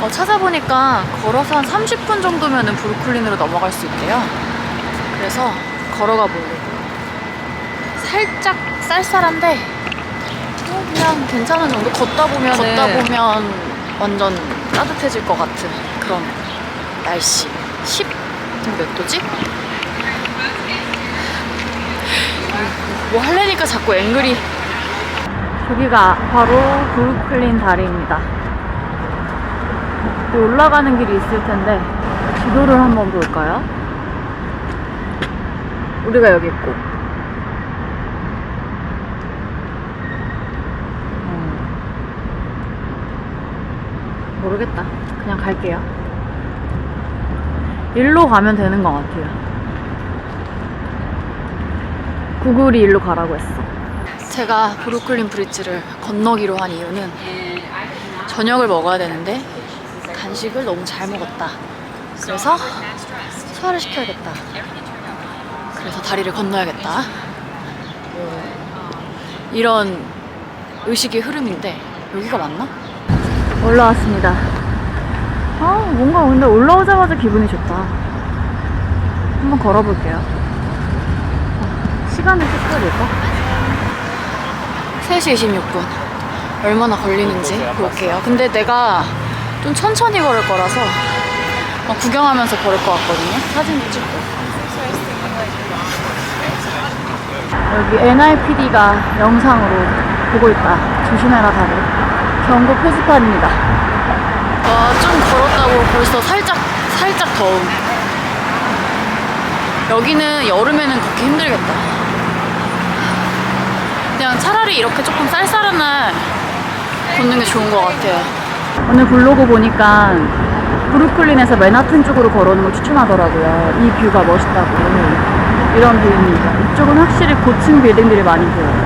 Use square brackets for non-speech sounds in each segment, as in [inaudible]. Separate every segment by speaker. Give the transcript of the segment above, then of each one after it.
Speaker 1: 어, 찾아보니까 걸어서 한 30분 정도면 브루클린으로 넘어갈 수 있대요. 그래서 걸어가 보려고요. 살짝 쌀쌀한데 어, 그냥 괜찮은 정도 걷다 보면 걷다 보면 완전 따뜻해질 것 같은 그런 날씨. 10? 지금 몇 도지? 뭐 할래니까 자꾸 앵글이 저기가 바로 브루클린 다리입니다. 여기 올라가는 길이 있을 텐데 지도를 한번 볼까요? 우리가 여기 있고 어. 모르겠다. 그냥 갈게요. 일로 가면 되는 것 같아요. 구글이 일로 가라고 했어. 제가 브루클린 브릿지를 건너기로 한 이유는 저녁을 먹어야 되는데 간식을 너무 잘 먹었다. 그래서 소화를 시켜야겠다. 그래서 다리를 건너야겠다. 이런 의식의 흐름인데 여기가 맞나? 올라왔습니다. 아 뭔가 근데 올라오자마자 기분이 좋다. 한번 걸어볼게요. 시간을 체크해야 될까? 3시 26분. 얼마나 걸리는지 볼게요. 근데 내가 좀 천천히 걸을 거라서 막 구경하면서 걸을 것 같거든요. 사진도 찍고. 여기 NIPD가 영상으로 보고 있다. 조심해라 다들. 경고 표지판입니다. 와, 좀 걸었다고 벌써 살짝, 살짝 더움. 여기는 여름에는 걷기 힘들겠다. 그냥 차라리 이렇게 조금 쌀쌀한 날 걷는 게 좋은 것 같아요. 오늘 블로그 보니까 브루클린에서 맨하튼 쪽으로 걸어오는 걸 추천하더라고요. 이 뷰가 멋있다고. 이런 뷰입니다. 이쪽은 확실히 고층 빌딩들이 많이 보여요.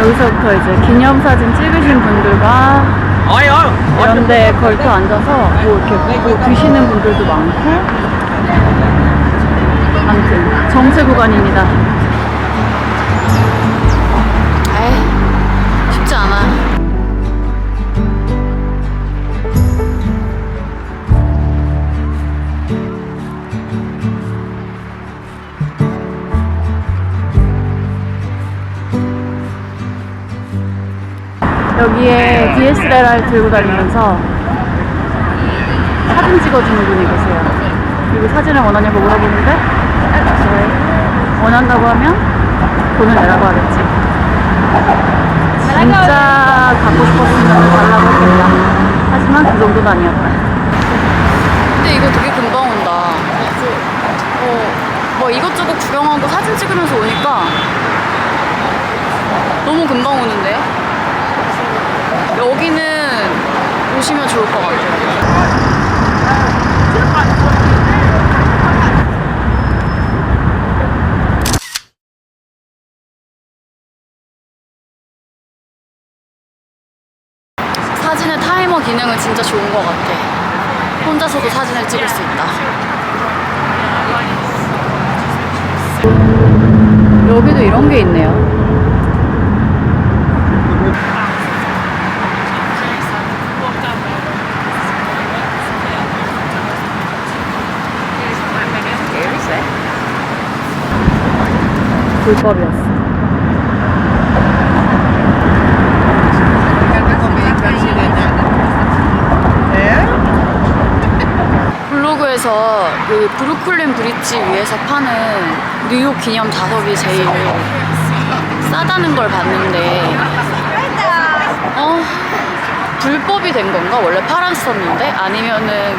Speaker 1: 여기서부터 이제 기념사진 찍으신 분들과 이런 데 걸터 앉아서 뭐 이렇게 뭐 드시는 분들도 많고. 아무튼 정체 구간입니다 여기에 DSLR 들고 다니면서 사진 찍어주는 분이 계세요. 그리고 사진을 원하냐고 물어보는데. 원한다고 하면 돈을 내라고 하겠지. 진짜 갖고 싶었으면 달라고 했겠다. 하지만 그 정도는 아니었다. 근데 이거 되게 금방 온다. 어, 뭐 이것저것 구경하고 사진 찍으면서 오니까 너무 금방 오는데요? 여기는 오시면 좋을 것 같아요. 사진의 타이머 기능은 진짜 좋은 것 같아. 혼자서도 사진을 찍을 수 있다. 여기도 이런 게 있네요. 불법이었어. 블로그에 여기서 그 브루클린 브릿지 위에서 파는 뉴욕 기념 자석이 제일 싸다는 걸 봤는데 어 불법이 된 건가? 원래 팔았었는데 아니면은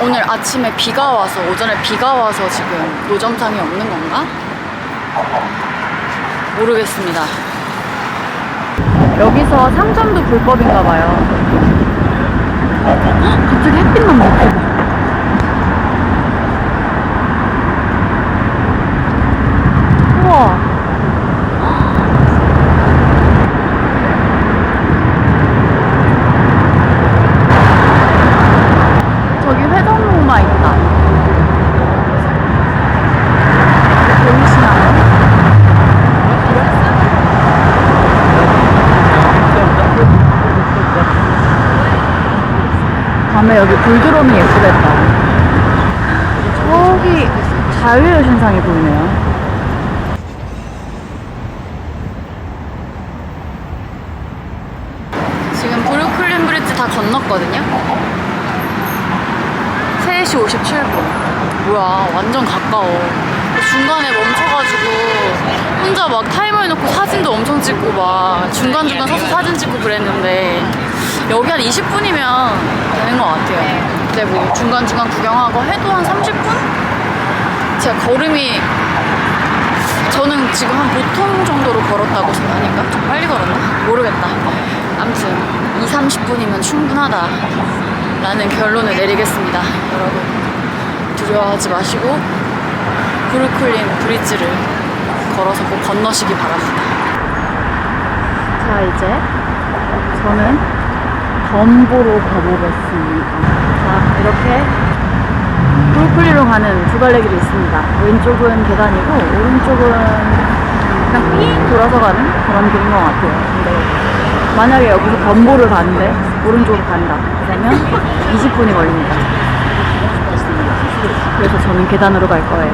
Speaker 1: 오늘 아침에 비가 와서 오전에 비가 와서 지금 노점상이 없는 건가? 모르겠습니다. 여기서 상점도 불법인가 봐요. 헉, 갑자기 햇빛만 먹혀. 우와. 저기 회전목마 있다. 보이시나요? 밤에 여기 불 들어오면 예쁘겠다. 저기 자유의 신상이 보이네요. 지금 브루클린 브릿지 다 건넜거든요. 3시 57분. 뭐야, 완전 가까워. 중간에 멈춰가지고 혼자 막 타이머 해놓고 사진도 엄청 찍고 막 중간중간 서서 사진 찍고 그랬는데 여기 한 20분이면 되는 것 같아요. 근데 뭐 중간중간 구경하고 해도 한 30분? 제가 걸음이 저는 지금 한 보통 정도로 걸었다고 생각하니까 좀 빨리 걸었나? 모르겠다. 아무튼 2, 30분이면 충분하다. 라는 결론을 내리겠습니다. 여러분 두려워하지 마시고 브루클린 브릿지를 걸어서 꼭 건너시기 바랍니다. 자 이제 저는 덤보로 가보겠습니다. 자 이렇게 브루클린으로 가는 두 갈래 길이 있습니다. 왼쪽은 계단이고 오른쪽은 그냥 삥 돌아서 가는 그런 길인 것 같아요. 근데 만약에 여기서 덤보를 가는데 오른쪽으로 간다. 그러면 20분이 걸립니다. 그래서 저는 계단으로 갈 거예요.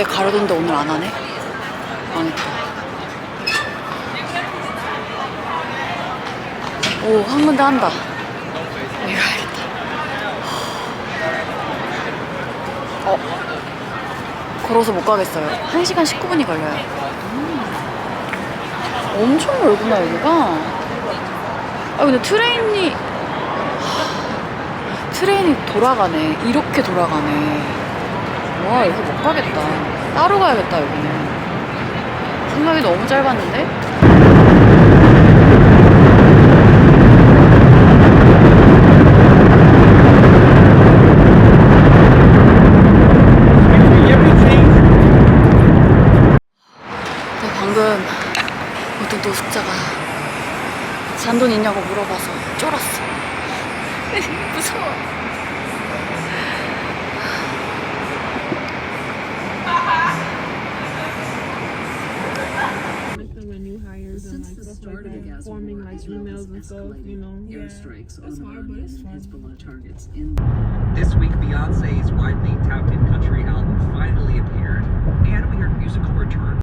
Speaker 1: 내가 가려던데 오늘 안 하네? 망했다. 오, 한 군데 한다. 여기 가야겠다. 어. 걸어서 못 가겠어요. 1시간 19분이 걸려요. 음. 엄청 멀구나, 여기가. 아, 근데 트레인이. 하, 트레인이 돌아가네. 이렇게 돌아가네. 와, 여기 못 가겠다. 따로 가야겠다, 여기는. 생각이 너무 짧았는데? 근데 방금 어떤 노숙자가 잔돈 있냐고 물어봐서 쫄았어. [laughs] 무서워.
Speaker 2: Israel has
Speaker 3: emails and stuff, you know.
Speaker 2: airstrikes
Speaker 3: It's
Speaker 2: on
Speaker 3: hard, but it's fun.
Speaker 2: Hezbollah targets in
Speaker 4: This week, Beyonce's widely touted country album finally appeared, and we heard musical return